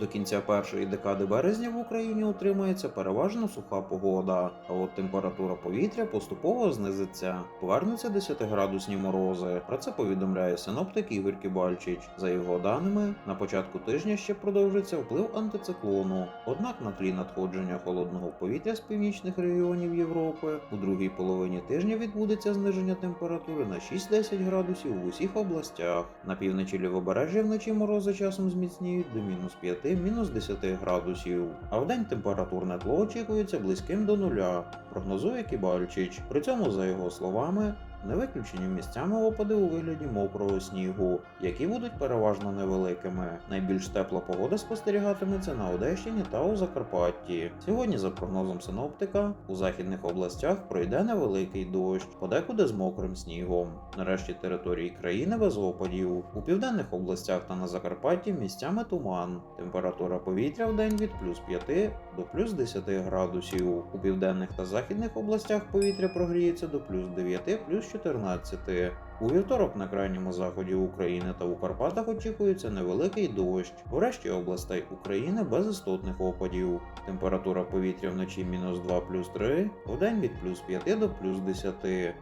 До кінця першої декади березня в Україні утримається переважно суха погода, а от температура повітря поступово знизиться. Повернуться 10-градусні морози. Про це повідомляє синоптик Ігор Кібальчич. За його даними, на початку тижня ще продовжиться вплив антициклону. Однак на тлі надходження холодного повітря з північних регіонів Європи у другій половині тижня відбудеться зниження температури на 6-10 градусів в усіх областях. На півночі лівобережжя вночі морози часом зміцніють до мінус 5, мінус 10 градусів. А вдень температурне тло очікується близьким до нуля, прогнозує Кібальчич. При цьому, за його словами, не виключені місцями опади у вигляді мокрого снігу, які будуть переважно невеликими. Найбільш тепла погода спостерігатиметься на Одещині та у Закарпатті. Сьогодні, за прогнозом синоптика, у західних областях пройде невеликий дощ, подекуди з мокрим снігом. Нарешті території країни без опадів. У південних областях та на Закарпатті місцями туман. Температура повітря в день від плюс 5 до плюс 10 градусів. У південних та західних областях повітря прогріється до плюс 9, плюс 14. У вівторок на крайньому заході України та у Карпатах очікується невеликий дощ. в решті областей України без істотних опадів. Температура повітря вночі мінус 2 плюс 3, вдень від плюс 5 до плюс 10.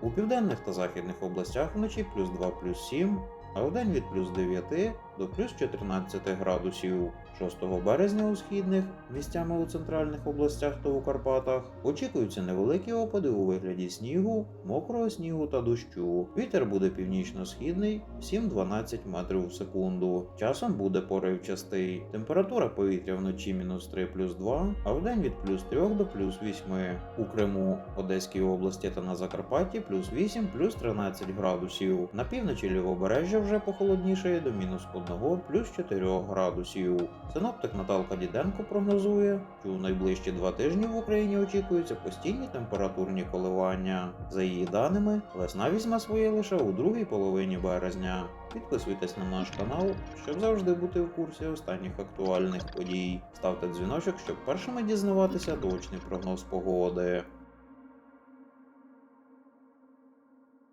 У південних та західних областях вночі плюс 2 плюс 7, а вдень від плюс 9 до плюс 14 градусів. 6 березня у східних, місцями у центральних областях та у Карпатах, очікуються невеликі опади у вигляді снігу, мокрого снігу та дощу. Вітер буде північно-східний 7-12 метрів в секунду. Часом буде поривчастий. Температура повітря вночі мінус 3 плюс 2, а вдень від плюс 3 до плюс 8. У Криму, Одеській області та на Закарпатті плюс 8 плюс 13 градусів. На півночі лівобережжя вже похолоднішає до мінус 1 плюс 4 градусів. Синоптик Наталка Діденко прогнозує, що у найближчі два тижні в Україні очікуються постійні температурні коливання. За її даними, весна візьме своє лише у другій половині березня. Підписуйтесь на наш канал, щоб завжди бути в курсі останніх актуальних подій. Ставте дзвіночок, щоб першими дізнаватися точний прогноз погоди.